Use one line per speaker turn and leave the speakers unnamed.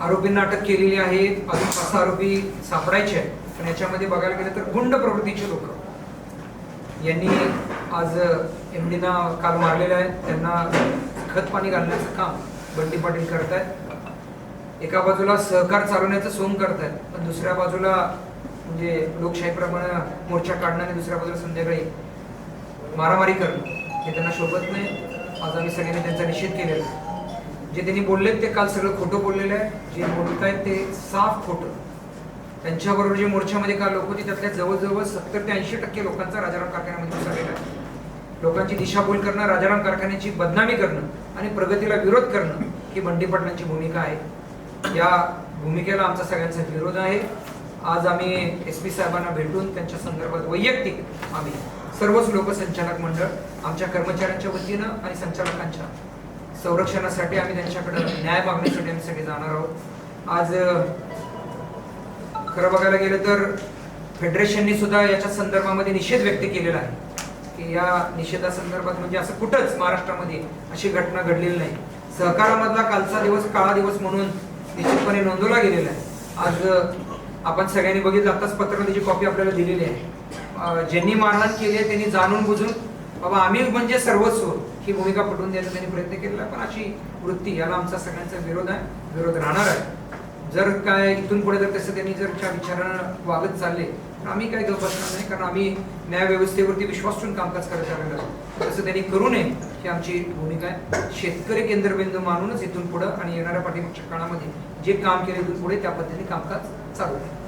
आरोपींना अटक केलेली आहे अजून पाच सहा आरोपी सापडायचे आहेत. पण याच्यामध्ये बघायला गेलं तर गुंड प्रवृत्तीचे लोक. यांनी आज एम डीना काल मारलेलं आहे. त्यांना खत पाणी घालण्याचं काम बंडी पाटील करत आहेत एका बाजूला सहकार चालवण्याचं सोंग करतायत. पण दुसऱ्या बाजूला म्हणजे लोकशाहीप्रमाणे मोर्चा काढणं आणि दुसऱ्या बाजूला संध्याकाळी मारामारी करणं हे त्यांना शोभत नाही. आज आम्ही सगळ्यांनी त्यांचा निषेध केलेला आहे. जे त्यांनी बोललेत ते काल सगळं खोटं बोललेलं आहे. जे बोलत आहेत ते साफ खोटं. त्यांच्याबरोबर जे मोर्चामध्ये काल लोक होती त्यातल्या जवळजवळ सत्तर ते ऐंशी टक्के लोकांचा राजाराम कारखान्यामध्ये उतरलेला आहे. लोकांची दिशाभूल करणं राजाराम कारखान्याची बदनामी करणं आणि प्रगतीला विरोध करणं ही बंडी पाटलांची भूमिका आहे. या भूमिकेला आमचा सगळ्यांचा विरोध आहे. आज आम्ही एस पी साहेबांना भेटून त्यांच्या संदर्भात वैयक्तिक आम्ही सर्वच लोकसंचालक मंडळ आमच्या कर्मचाऱ्यांच्या वतीनं आणि संचालकांच्या संरक्षणासाठी आम्ही त्यांच्याकडे न्याय मागण्यासाठी आम्ही सगळे जाणार आहोत. आज खरं बघायला गेलं तर फेडरेशननी सुद्धा याच्या संदर्भामध्ये निषेध व्यक्त केलेला आहे की या निषेधासंदर्भात म्हणजे असं कुठंच महाराष्ट्रामध्ये अशी घटना घडलेली नाही. सहकारामधला कालचा दिवस काळा दिवस म्हणून निश्चितपणे नोंदवला गेलेला आहे. आज आपण सगळ्यांनी बघितलं आताच पत्रकाची कॉपी आपल्याला दिलेली आहे. ज्यांनी मारहाण केली आहे त्यांनी जाणून बुजून बाबा आम्ही म्हणजे सर्वस्व ही भूमिका पटवून द्यायचा त्यांनी प्रयत्न केलेला पण अशी वृत्ती याला आमचा सगळ्यांचा विरोध आहे विरोध राहणार आहे. जर काय इथून पुढे जर तसं त्यांनी जर त्या विचारानं वागत चालले तर आम्ही काय गप बसणार नाही कारण आम्ही न्यायव्यवस्थेवरती विश्वास ठेवून कामकाज करत आलेलो आहे तसं त्यांनी करू नये ही आमची भूमिका आहे. शेतकरी केंद्रबिंदू मानूनच इथून पुढं आणि येणाऱ्या पाठीमागच्या काळामध्ये जे काम केले इथून पुढे त्या पद्धतीने कामकाज चालू आहे.